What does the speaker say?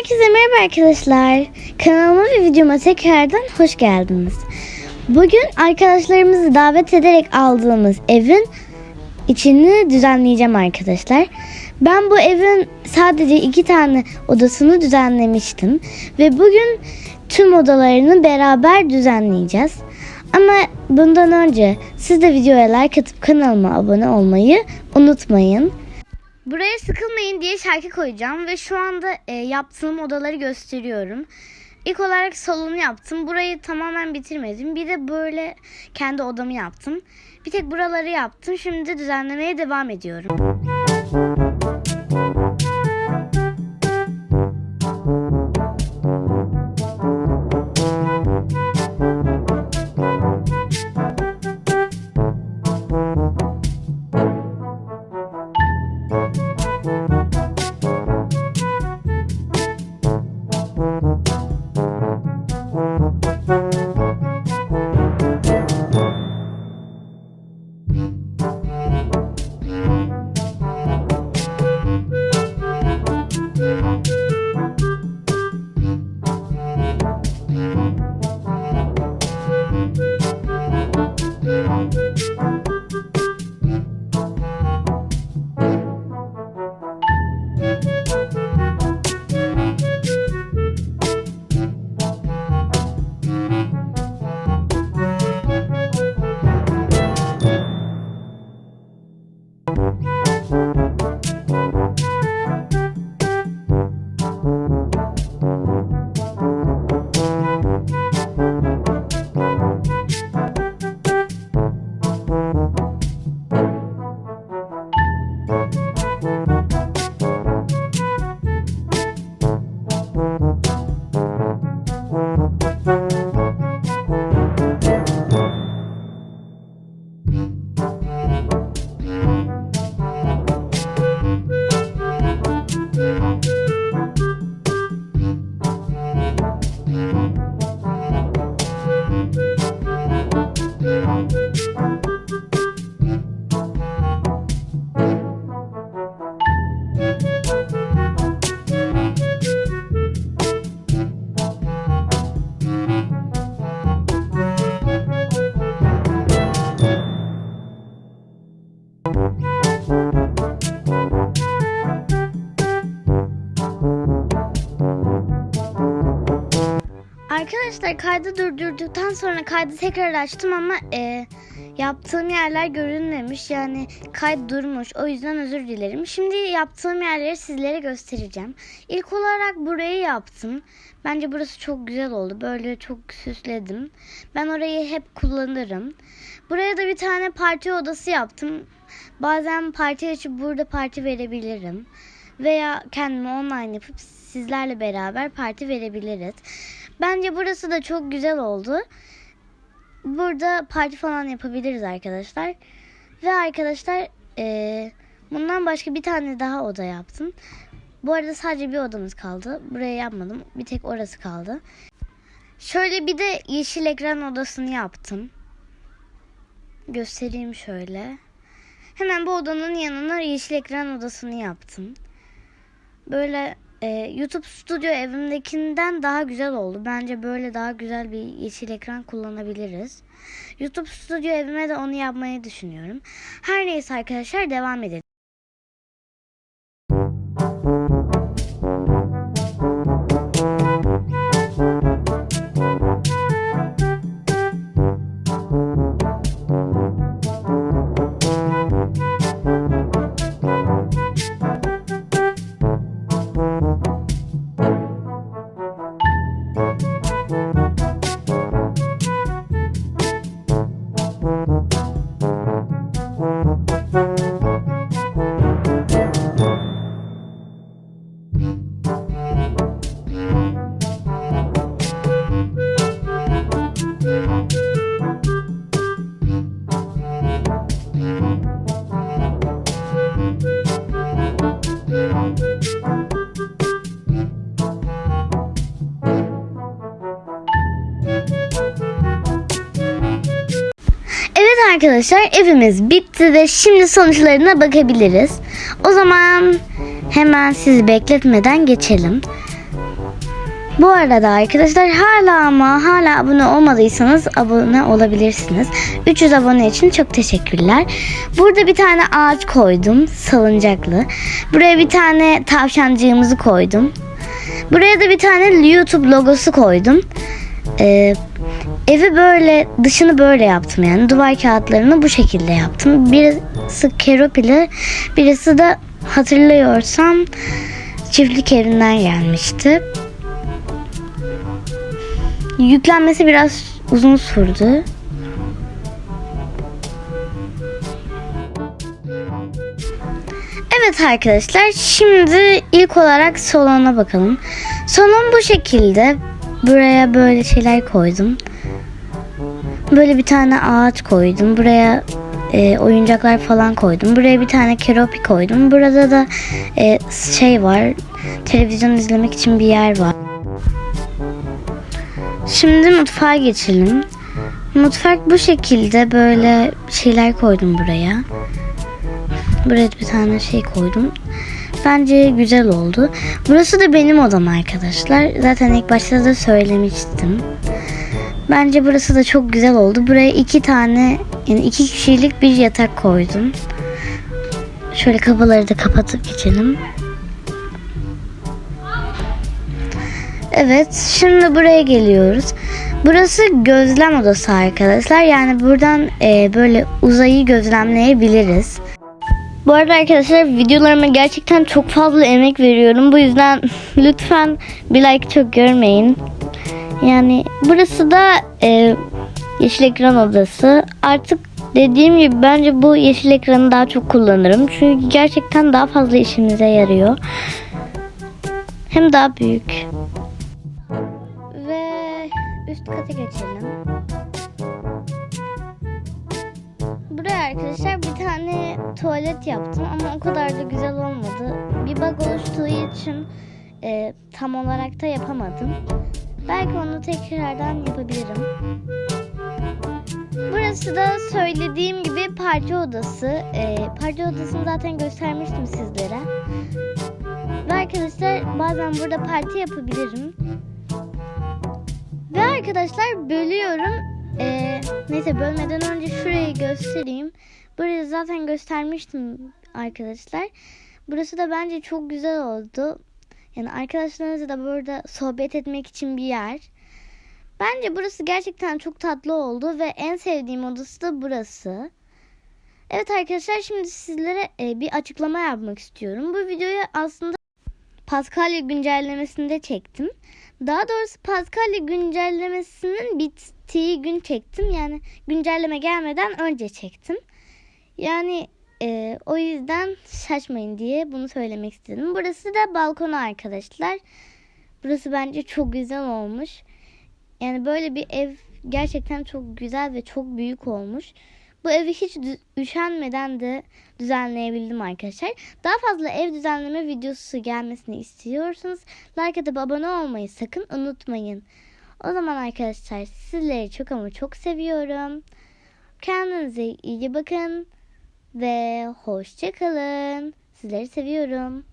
Herkese merhaba arkadaşlar. Kanalıma ve videoma tekrardan hoş geldiniz. Bugün arkadaşlarımızı davet ederek aldığımız evin içini düzenleyeceğim arkadaşlar. Ben bu evin sadece iki tane odasını düzenlemiştim. Ve bugün tüm odalarını beraber düzenleyeceğiz. Ama bundan önce siz de videoya like atıp kanalıma abone olmayı unutmayın. Buraya sıkılmayın diye şarkı koyacağım ve şu anda e, yaptığım odaları gösteriyorum. İlk olarak salonu yaptım. Burayı tamamen bitirmedim. Bir de böyle kendi odamı yaptım. Bir tek buraları yaptım. Şimdi düzenlemeye devam ediyorum. Arkadaşlar kaydı durdurduktan sonra kaydı tekrar açtım ama e, yaptığım yerler görünmemiş. Yani kayıt durmuş. O yüzden özür dilerim. Şimdi yaptığım yerleri sizlere göstereceğim. İlk olarak burayı yaptım. Bence burası çok güzel oldu. Böyle çok süsledim. Ben orayı hep kullanırım. Buraya da bir tane parti odası yaptım. Bazen parti açıp burada parti verebilirim. Veya kendime online yapıp sizlerle beraber parti verebiliriz. Bence burası da çok güzel oldu. Burada parti falan yapabiliriz arkadaşlar. Ve arkadaşlar eee, bundan başka bir tane daha oda yaptım. Bu arada sadece bir odamız kaldı. Buraya yapmadım. Bir tek orası kaldı. Şöyle bir de yeşil ekran odasını yaptım. Göstereyim şöyle. Hemen bu odanın yanına yeşil ekran odasını yaptım. Böyle e, YouTube stüdyo evimdekinden daha güzel oldu. Bence böyle daha güzel bir yeşil ekran kullanabiliriz. YouTube stüdyo evime de onu yapmayı düşünüyorum. Her neyse arkadaşlar devam edelim. Arkadaşlar evimiz bitti ve şimdi sonuçlarına bakabiliriz. O zaman hemen sizi bekletmeden geçelim. Bu arada arkadaşlar hala ama hala abone olmadıysanız abone olabilirsiniz. 300 abone için çok teşekkürler. Burada bir tane ağaç koydum salıncaklı. Buraya bir tane tavşancığımızı koydum. Buraya da bir tane YouTube logosu koydum. Ee, evi böyle dışını böyle yaptım yani duvar kağıtlarını bu şekilde yaptım. Birisi keropili birisi de hatırlıyorsam çiftlik evinden gelmişti. Yüklenmesi biraz uzun sürdü. Evet arkadaşlar şimdi ilk olarak salona bakalım. Salon bu şekilde. Buraya böyle şeyler koydum. Böyle bir tane ağaç koydum. Buraya e, oyuncaklar falan koydum. Buraya bir tane keropi koydum. Burada da e, şey var. Televizyon izlemek için bir yer var. Şimdi mutfağa geçelim. Mutfak bu şekilde böyle şeyler koydum buraya. Buraya bir tane şey koydum. Bence güzel oldu. Burası da benim odam arkadaşlar. Zaten ilk başta da söylemiştim. Bence burası da çok güzel oldu. Buraya iki tane yani iki kişilik bir yatak koydum. Şöyle kapıları da kapatıp geçelim. Evet, şimdi buraya geliyoruz. Burası gözlem odası arkadaşlar. Yani buradan e, böyle uzayı gözlemleyebiliriz. Bu arada arkadaşlar videolarıma gerçekten çok fazla emek veriyorum. Bu yüzden lütfen bir like çok görmeyin. Yani burası da e, yeşil ekran odası. Artık dediğim gibi bence bu yeşil ekranı daha çok kullanırım. Çünkü gerçekten daha fazla işimize yarıyor. Hem daha büyük. Ve üst kata geçelim. Buraya arkadaşlar bir tane tuvalet yaptım ama o kadar da güzel olmadı. Bir bug oluştuğu için e, tam olarak da yapamadım. Belki onu tekrardan yapabilirim. Burası da söylediğim gibi parti odası. E, parti odasını zaten göstermiştim sizlere. Ve arkadaşlar bazen burada parti yapabilirim. Ve arkadaşlar bölüyorum. Ee, neyse bölmeden önce şurayı göstereyim. Burayı zaten göstermiştim arkadaşlar. Burası da bence çok güzel oldu. Yani arkadaşlarınızla da burada sohbet etmek için bir yer. Bence burası gerçekten çok tatlı oldu ve en sevdiğim odası da burası. Evet arkadaşlar şimdi sizlere e, bir açıklama yapmak istiyorum. Bu videoyu aslında Paskalya güncellemesinde çektim. Daha doğrusu Paskalya güncellemesinin bittiği gün çektim. Yani güncelleme gelmeden önce çektim. Yani e, o yüzden şaşmayın diye bunu söylemek istedim. Burası da balkonu arkadaşlar. Burası bence çok güzel olmuş. Yani böyle bir ev gerçekten çok güzel ve çok büyük olmuş. Bu evi hiç üşenmeden de düzenleyebildim arkadaşlar. Daha fazla ev düzenleme videosu gelmesini istiyorsanız like atıp abone olmayı sakın unutmayın. O zaman arkadaşlar sizleri çok ama çok seviyorum. Kendinize iyi bakın ve hoşça kalın. Sizleri seviyorum.